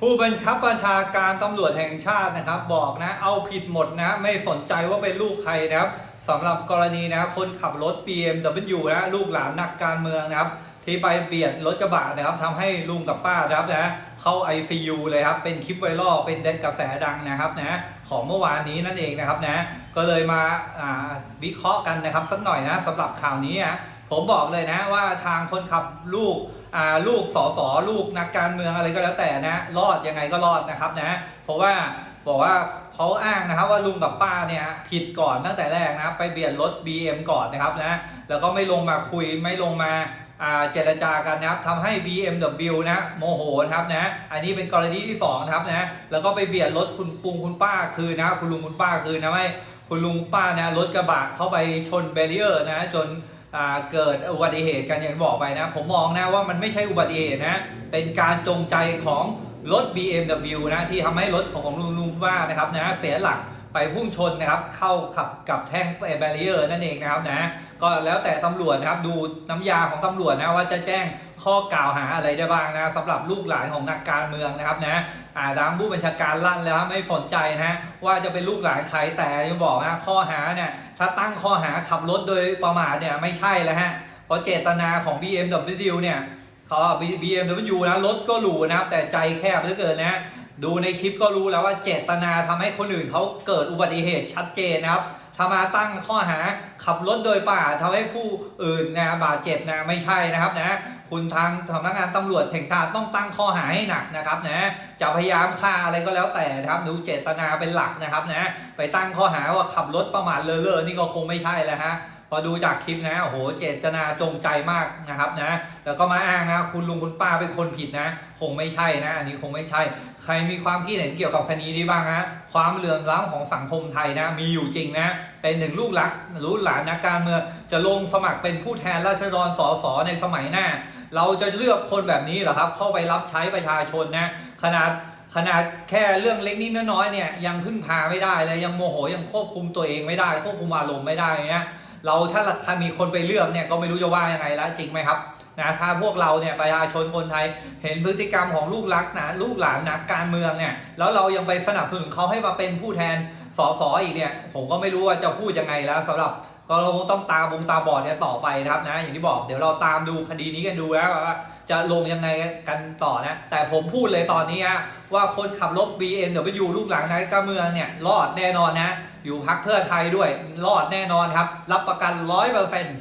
ผู้บัญคับบัญชาการตำรวจแห่งชาตินะครับ บอกนะเอาผิดหมดนะไม่สนใจว่าเป็นลูกใครนะครับสำหรับกรณีนะคนขับรถ BMW นะลูกหลานนักการเมืองนะครับ ที่ไปเบียดรถกระบะนะครับทำให้ลุงกับป้านะครับนะเข้า ICU เลยครับ เป็นคลิปไวรัลเป็นเดนกระแสดังนะครับนะของเมื่อวานนี้นั่นเองนะครับนะก็เลยมาอ่าวิเคราะห์กันนะครับสักหน่อยนะสำหรับข่าวนี้นะ ผมบอกเลยนะว่าทางคนขับลูกลูกสอสอลูกนักการเมืองอะไรก็แล้วแต่นะรอดยังไงก็รอดนะครับนะเพราะว่าบอกว่าเขาอ้างนะครับว่าลุงกับป้าเนี่ยผิดก่อนตั้งแต่แรกนะไปเบียดรถ BM ก่อนนะครับนะแล้วก็ไม่ลงมาคุยไม่ลงมาเจรจากันนะครับทำให้ BMW นะโมโหนะครับนะอันนี้เป็นกรณีที่สองนะครับนะแล้วก็ไปเบียดรถคุณปุงคุณป้าคืนนะคุณลุงคุณป้าคืนนะไม่คุณลุงป้านะรถกระบะเข้าไปชนเบรีเออร์นะจน เกิดอุบัติเหตุกันอย่างบอกไปนะ ผมมองนะว่ามันไม่ใช่อุบัติเหตุนะ เป็นการจงใจของรถ BMW นะที่ทำให้รถของลุงลุงว่านะครับนะเสียหลัก ไปพุ่งชนนะครับ เข้าขับกับแท่งแบรีเออร์นั่นเองนะครับนะก็แล้วแต่ตำรวจนะครับดูน้ำยาของตำรวจนะว่าจะแจ้งข้อกล่าวหาอะไรได้บ้างนะสำหรับลูกหลานของนักการเมืองนะครับนะอาทางผู้บัญชาการลั่นแล้วไม่สนใจนะว่าจะเป็นลูกหลานใครแต่ยังบอกนะข้อหาเนี่ยถ้าตั้งข้อหาขับรถโดยประมาทเนี่ยไม่ใช่แล้วฮะเพราะเจตนาของ BMW เนี่ยเขา BMW นะรถก็หรูนะครับแต่ใจแคบเหลือเกินนะ ดูในคลิปก็รู้แล้วว่าเจตนาทำให้คนอื่นเขาเกิดอุบัติเหตุชัดเจนนะครับถ้ามาตั้งข้อหาขับรถโดยป่าทำให้ผู้อื่นนะบาดเจ็บนะไม่ใช่นะครับนะคุณทางสำนักงานตำรวจแห่งชาติต้องตั้งข้อหาให้หนักนะครับนะจะพยายามฆ่าอะไรก็แล้วแต่นะครับดูเจตนาเป็นหลักนะครับนะไปตั้งข้อหาว่าขับรถประมาทเลอเล่อนี่ก็คงไม่ใช่แล้วฮะ พอดูจากคลิปนะโอ้โหเจตนาจงใจมากนะครับนะแล้วก็มาอ้างนะคุณลุงคุณป้าเป็นคนผิดนะ คงไม่ใช่นะอันนี้คงไม่ใช่ ใครมีความคิดเห็นเกี่ยวกับคดีนี้บ้างฮะความเหลื่อมล้ำของสังคมไทยนะมีอยู่จริงนะเป็นหนึ่งลูกหลักลูกหลานนักการเมืองจะลงสมัครเป็นผู้แทนราษฎรสสในสมัยหน้า เราจะเลือกคนแบบนี้เหรอครับเข้าไปรับใช้ประชาชนนะขนาดขนาดแค่เรื่องเล็กนิดน้อยเนี่ยยังพึ่งพาไม่ได้เลยยังโมโหยังควบคุมตัวเองไม่ได้ ควบคุมอารมณ์ไม่ได้เงี้ย เราถ้าถ้ามีคนไปเลือกเนี่ยก็ไม่รู้จะว่ายังไงแล้วจริงไหมครับนะถ้าพวกเราเนี่ยประชาชนคนไทยเห็นพฤติกรรมของลูกรักนะลูกหลานนะการเมืองเนี่ยแล้วเรายังไปสนับสนุนเขาให้มาเป็นผู้แทนสสอีกเนี่ยผมก็ไม่รู้ว่าจะพูดยังไงแล้วสำหรับก็เราคงต้องตาบงตาบอดเนี่ยต่อไปนะครับนะอย่างที่บอกเดี๋ยวเราตามดูคดีนี้กันดูแล้วว่า จะลงยังไงกันต่อนะ แต่ผมพูดเลยตอนนี้ฮะว่าคนขับรถ BMW ลูกหลังนายกาเมืองเนี่ย รอดแน่นอนนะ อยู่พักเพื่อไทยด้วย รอดแน่นอนครับ รับประกันร้อยเปอร์เซ็นต์